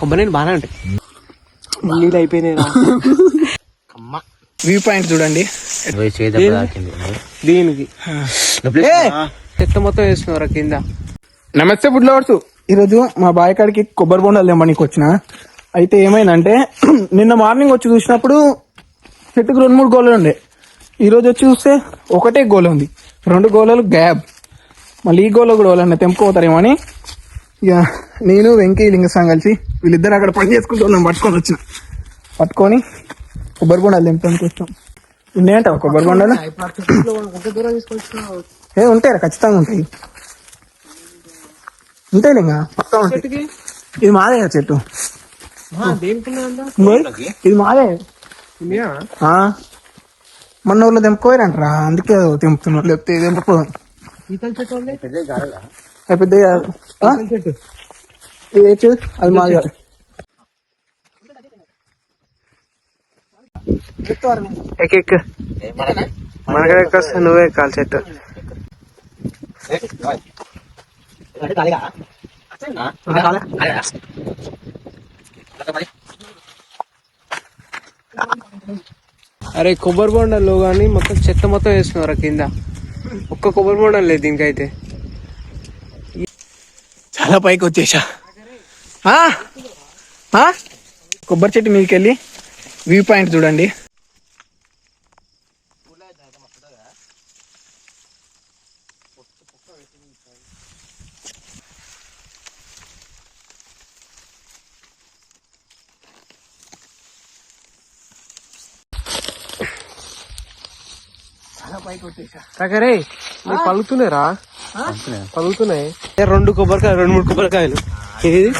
కొబ్బరి నీళ్ళు బాగానే ఉంటాయి నీళ్ళు అయిపోయినాయి. అమ్మ. వ్యూ పాయింట్ చూడండి. దీనికి? చెత్త మొత్తం వేసినవరా కింద. నమస్తే బుడ్లవర్స్ ఈరోజు మా బాయ్ కాడికి కొబ్బరి బొండాలు తెమ్మనికి వచ్చిన. అయితే ఏమైందంటే నిన్న మార్నింగ్ వచ్చి చూసినప్పుడు చెట్టుకు రెండు మూడు గోళలు ఉండే. ఈ రోజు వచ్చి చూస్తే ఒకటే గోల ఉంది. రెండు గోళలు గ్యాప్ మళ్ళీ ఈ గోళ కూడా వాళ్ళన్న తెంపుకోతారేమో అని ఇక నేను వెంకీ లింగస్వామి కలిసి వీళ్ళిద్దరు అక్కడ పని చేసుకుంటున్నాం పట్టుకొని వచ్చిన. పట్టుకొని కొబ్బరి బొండాలు తెంపడానికి వచ్చాం. ఉన్నాయంటావా కొబ్బరి బొండాలు ఏ ఉంటాయి ఖచ్చితంగా ఉంటాయి. ఉంటాయి ఇంకా పక్కా ఉంటాయి. చెట్టుకి? ఇది మాదే కదా చెట్టు. ఇది మాదే. ఆ? మొన్న ఊళ్ళో తెంపుకోయారంటరా? అందుకే తెంపుతున్నారు లేకపోతే తెంపకో ఈతల చెట్టు ఉంది? పెద్ద చెట్టు అది మాది కాదు. ఎక్కి, ఎక్కి. మనకడే ఎక్కొస్తే నువ్వే కాల్ చెట్టు. అరే కొబ్బరి బొండాలు కానీ మొత్తం చెత్త మొత్తం వేసినవరా కింద. ఒక్క కొబ్బరి బొండాలు లేదు దీనికైతే. చాలా పైకి వచ్చేసా. ఆ? కొబ్బరి చెట్టు మీదకి వెళ్ళి వ్యూ పాయింట్ చూడండి. నీకు పలుకుతున్నారా పలుకుతున్నాయి? ఏ రెండు కొబ్బరికాయలు రెండు మూడు కొబ్బరికాయలు. ఏది?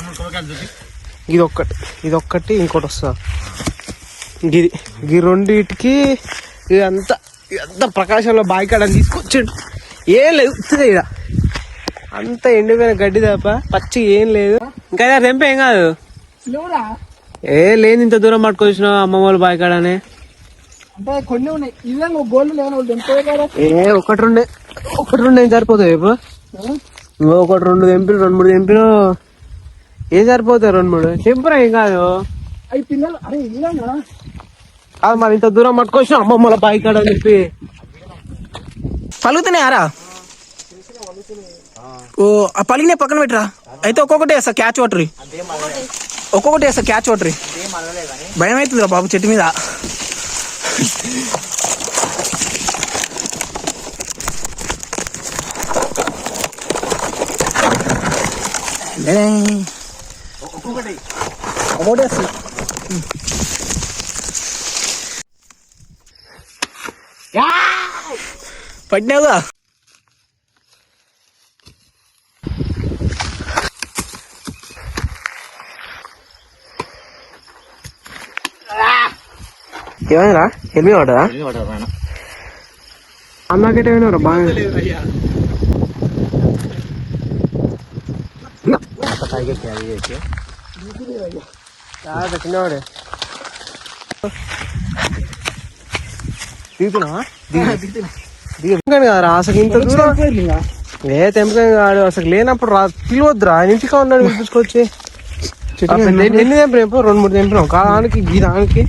ఇది ఒక్కటి ఇది ఒక్కటి ఇంకోటి వస్తా. ఇది ఈ రెండిటికి ఇదంతా ఇదంతా ప్రకాశంలో బాయికాడ తీసుకొచ్చాడు. ఏం లేదు ఉత్తిదే ఇడ. అంత ఎండిపోయిన గడ్డి తప్ప పచ్చి ఏం లేదు. ఇంకా ఇది తెంప ఏం కాదు ఏ లేదు ఇంత దూరం పట్టుకొచ్చినావు అమ్మమ్మ వాళ్ళ బాయికాడనే. అంటే కొన్ని ఉన్నాయి. ఇదే నువ్వు గోల్డ్ లేని వాళ్ళు తెంపుకోవే కదా. ఏ ఒకటి రెండే. ఒకటి రెండు ఏం సరిపోతాయి ఇప్పుడు ఒకటి రెండు తెంపిన రెండు మూడు తెంపిన ఏం సరిపోతాయి రెండు మూడు? తెంపురా ఏం కాదు. అవి పిల్లలు అరే ఇలాగా కాదు మరి ఇంత దూరం పట్టుకొచ్చిన అమ్మమ్మల బాయి కాడ అని చెప్పి. పలుకుతున్నాయారా ఓ ఆ పలిగిన పక్కన పెట్టరా? అయితే ఒక్కొక్కటి వేస్తా క్యాచ్ వాటరి ఒక్కొక్కటి వేస్తా క్యాచ్ వాటరి భయం అవుతుందిరా బాబు చెట్టు మీద. లే. ఒక్కొక్కటి వేస్తా పడినావుగా ఏమైనా హెల్మీ వాడదా అన్నాకైతే ఏమైనా బాగా చిన్నవాడే. దిగుతున్నావా? దిగుతాను కదా అసలు ఇంత దూరం? ఏ తెంపకం కాదు అసలు లేనప్పుడు రా పిలవద్దురా ఆయన ఇంటికా ఉన్నాడు పిలిపించుకొచ్చి. ఎన్ని తెంపిన రెండు మూడు తెంపినాం కాదానికి ఈ దానికి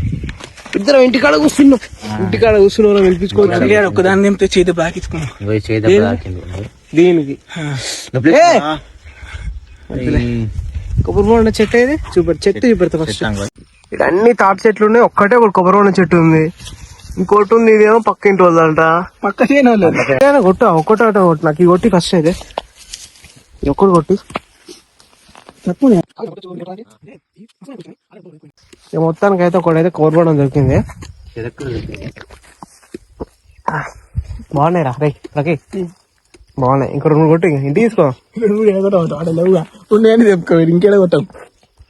ఇద్దరు ఇంటికాడ కూర్చున్నాం. ఇంటికాడ కూర్చున్నాం పిలిపించుకోవచ్చు. ఒక్కదాన్ని నింపితే చేతి బాకించుకున్నాం. దీనికి! కొబ్బరి బొండ చెట్టు ఏది? చూపెడు చెట్టు చూపెడతా ఫస్ట్ ఇక్కడ అన్ని తాటి చెట్లు ఉన్నాయి ఒక్కటే ఒక కొబ్బరి బొండ చెట్టు ఉంది. ఇంకోటి ఉంది ఇదేమో పక్క ఇంటి వాళ్ళంట పక్క చేయని కొట్టు ఒక్కటే ఒకటి నాకు ఈ కొట్టి ఫస్ట్ అయితే. ఒక్కటి కొట్టి. ఇక మొత్తానికి అయితే ఒకటైతే కొబ్బరి బొండం దొరికింది. బాగున్నాయి రా రై రకి. బాగున్నాయి. ఇంకో రెండు కొట్టు ఇంటికి తీసుకో. ఉన్నాయని చెప్పుకో ఇంకేడ కొట్టాం.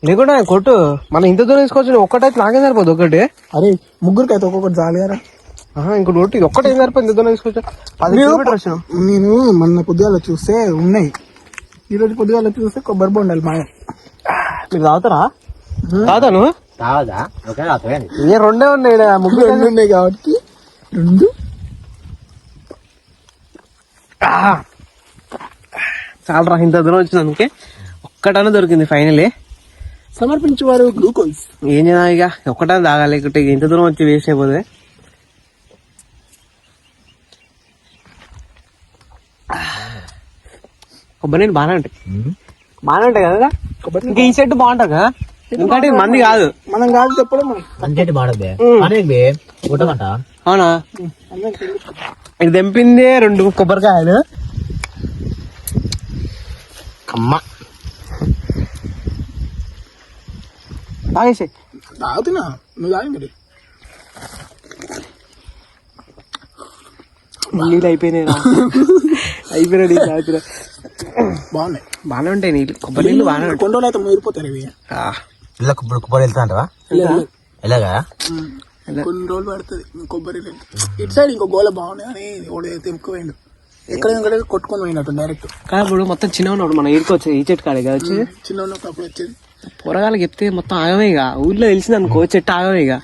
లేకుండా కొట్టు మనం ఇంత దూరం తీసుకోవచ్చు ఒక్కటైతే నాకేం సరిపోదు ఒకటి అరే ముగ్గురికి అయితే ఒక్కొక్కటి చాలు కదా ఇంకోటి కొట్టు ఒక్కటే ఏం సరిపోయింది ఇంత దూరం తీసుకోవచ్చు పది కిలోమీటర్ వచ్చినాం. నేను మొన్న పొద్దుగాల చూస్తే ఉన్నాయి. ఈ రోజు పొద్దుగాల చూస్తే కొబ్బరి బొండాలి మాయ. మీరు తాగుతారా? తాగుతాను తాగదా ఓకే ఏ రెండే ఉన్నాయి ముగ్గురు రెండు ఉన్నాయి కాబట్టి రెండు. చాలా రా ఇంత దూరం వచ్చినందుకే ఒక్కటనే దొరికింది ఫైనలీ. సమర్పించేవారు గ్లూకోజ్. ఏం చేద్దాం ఇక? ఒక్కటే తాగాలి లేకుంటే ఇంత దూరం వచ్చి వేస్ట్ అయిపోతుంది. కొబ్బరి నీళ్ళు బాగానే ఉంటాయి. బాగానే ఉంటాయి కదా? ఇంకా ఈ సెట్ బాగుంటుంది? కదా ఎందుకంటే మంది కాదు. మనం కాదు చెప్పడం మనం. అంతేంటి అనేది కొట్టమంట అవునా? ఇది తెంపిందే రెండు కొబ్బరికాయలు. అమ్మ తాగేసి. తాగుతున్నా. నువ్వు తాగి మరి. నీళ్ళు అయిపోయినాయి అయిపోయినా నీళ్ళు తాగుతున్నా బాగున్నాయి. బాగానే ఉంటాయి నీళ్ళు. కొబ్బరి నీళ్ళు బాగానే ఉంటాయి. రోజులు అయితే మురిపోతారు ఇవి ఆ, ఇలా ఇప్పుడు కుప్పలు వెళ్తా అంటవా ఎలాగా? కొన్ని రోజులు పడుతుంది. కొబ్బరి. ఇటు సైడ్ ఇంకో గోల బాగున్నాయి అని ఒకటి తెంపుకోపోయిండు ఎక్కడ ఎక్కడ కొట్టుకొని పోయినట్టు డైరెక్ట్ ఇప్పుడు మొత్తం చిన్న ఉన్నప్పుడు మనం ఇరుకు వచ్చేది ఈ చెట్టు కాడే కదా చిన్న ఉన్నప్పుడు అప్పుడు వచ్చేది. పొరగాళ్ళకి చెప్తే మొత్తం ఆగమే ఇక. ఊర్లో తెలిసింది అనుకో చెట్టు ఆగమే ఇక.